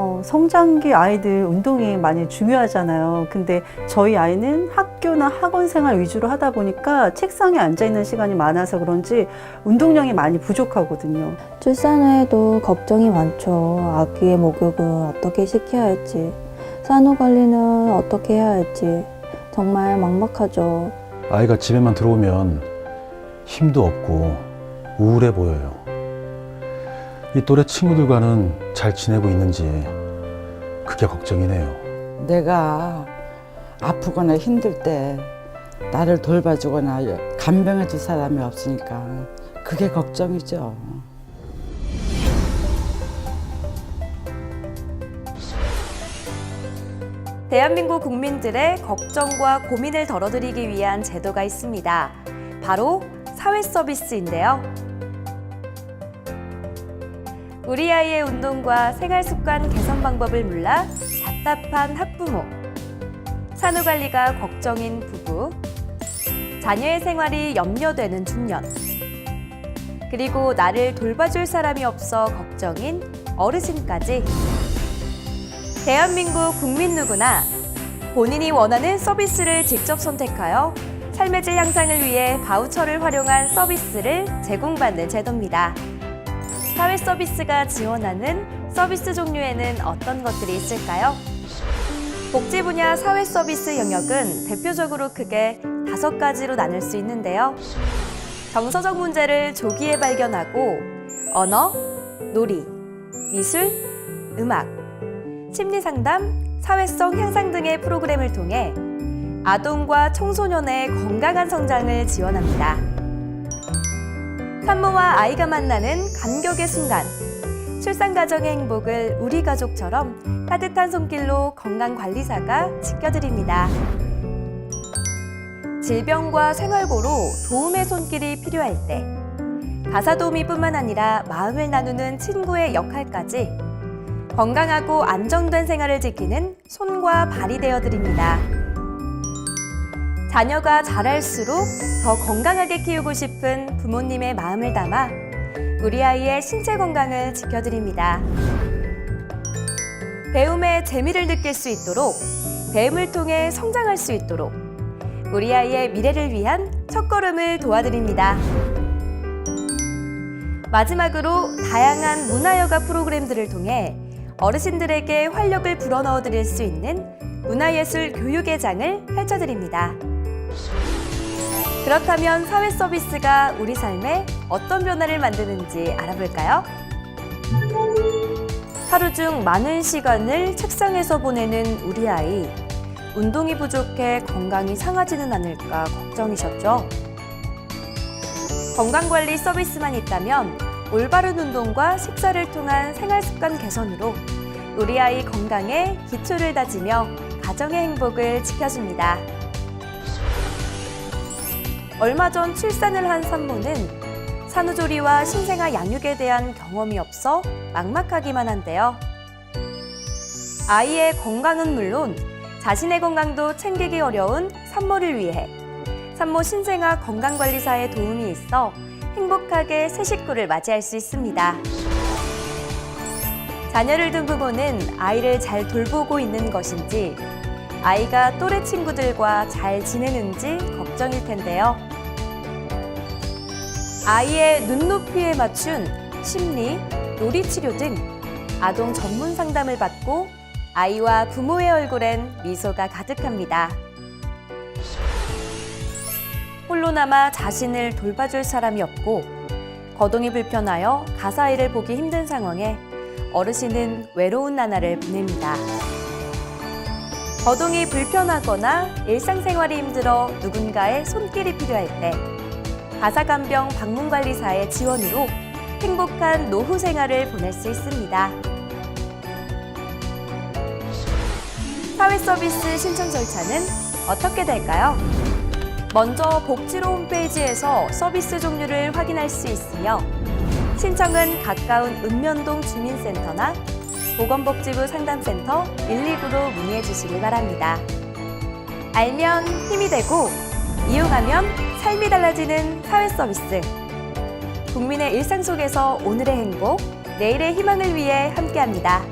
어, 성장기 아이들 운동이 많이 중요하잖아요. 근데 저희 아이는 학교나 학원 생활 위주로 하다 보니까 책상에 앉아 있는 시간이 많아서 그런지 운동량이 많이 부족하거든요. 출산 후에도 걱정이 많죠. 아기의 목욕은 어떻게 시켜야 할지, 산후 관리는 어떻게 해야 할지 정말 막막하죠. 아이가 집에만 들어오면 힘도 없고 우울해 보여요. 이 또래 친구들과는 잘 지내고 있는지 그게 걱정이네요. 내가 아프거나 힘들 때 나를 돌봐주거나 간병해줄 사람이 없으니까 그게 걱정이죠. 대한민국 국민들의 걱정과 고민을 덜어드리기 위한 제도가 있습니다. 바로 사회 서비스인데요. 우리 아이의 운동과 생활 습관 개선 방법을 몰라 답답한 학부모, 산후 관리가 걱정인 부부, 자녀의 생활이 염려되는 중년, 그리고 나를 돌봐줄 사람이 없어 걱정인 어르신까지. 대한민국 국민 누구나 본인이 원하는 서비스를 직접 선택하여 삶의 질 향상을 위해 바우처를 활용한 서비스를 제공받는 제도입니다. 사회 서비스가 지원하는 서비스 종류에는 어떤 것들이 있을까요? 복지 분야 사회 서비스 영역은 대표적으로 크게 다섯 가지로 나눌 수 있는데요. 정서적 문제를 조기에 발견하고 언어, 놀이, 미술, 음악, 심리 상담, 사회성 향상 등의 프로그램을 통해 아동과 청소년의 건강한 성장을 지원합니다. 산모와 아이가 만나는 감격의 순간, 출산 과정의 행복을 우리 가족처럼 따뜻한 손길로 건강 관리사가 지켜드립니다. 질병과 생활고로 도움의 손길이 필요할 때, 가사 도우미뿐만 아니라 마음을 나누는 친구의 역할까지 건강하고 안정된 생활을 지키는 손과 발이 되어 드립니다. 자녀가 자랄수록 더 건강하게 키우고 싶은 부모님의 마음을 담아 우리 아이의 신체 건강을 지켜드립니다. 배움의 재미를 느낄 수 있도록 배움을 통해 성장할 수 있도록 우리 아이의 미래를 위한 첫걸음을 도와드립니다. 마지막으로 다양한 문화여가 프로그램들을 통해 어르신들에게 활력을 불어넣어 드릴 수 있는 문화예술 교육의 장을 펼쳐드립니다. 그렇다면 사회 서비스가 우리 삶에 어떤 변화를 만드는지 알아볼까요? 하루 중 많은 시간을 책상에서 보내는 우리 아이. 운동이 부족해 건강이 상하지는 않을까 걱정이셨죠? 건강관리 서비스만 있다면 올바른 운동과 식사를 통한 생활 습관 개선으로 우리 아이 건강에 기초를 다지며 가정의 행복을 지켜줍니다. 얼마 전 출산을 한 산모는 산후조리와 신생아 양육에 대한 경험이 없어 막막하기만 한데요. 아이의 건강은 물론 자신의 건강도 챙기기 어려운 산모를 위해 산모 신생아 건강관리사의 도움이 있어 행복하게 새 식구를 맞이할 수 있습니다. 자녀를 둔 부모는 아이를 잘 돌보고 있는 것인지 아이가 또래 친구들과 잘 지내는지 걱정일 텐데요. 아이의 눈높이에 맞춘 심리, 놀이 치료 등 아동 전문 상담을 받고 아이와 부모의 얼굴엔 미소가 가득합니다. 홀로 남아 자신을 돌봐줄 사람이 없고 거동이 불편하여 가사일을 보기 힘든 상황에 어르신은 외로운 나날을 보냅니다. 거동이 불편하거나 일상생활이 힘들어 누군가의 손길이 필요할 때 가사간병 방문관리사의 지원으로 행복한 노후 생활을 보낼 수 있습니다. 사회 서비스 신청 절차는 어떻게 될까요? 먼저 복지로 홈페이지에서 서비스 종류를 확인할 수 있으며 신청은 가까운 읍면동 주민센터나 보건복지부 상담센터 119로 문의해 주시기 바랍니다. 알면 힘이 되고 이용하면 삶이 달라지는 사회 서비스. 국민의 일상 속에서 오늘의 행복, 내일의 희망을 위해 함께합니다.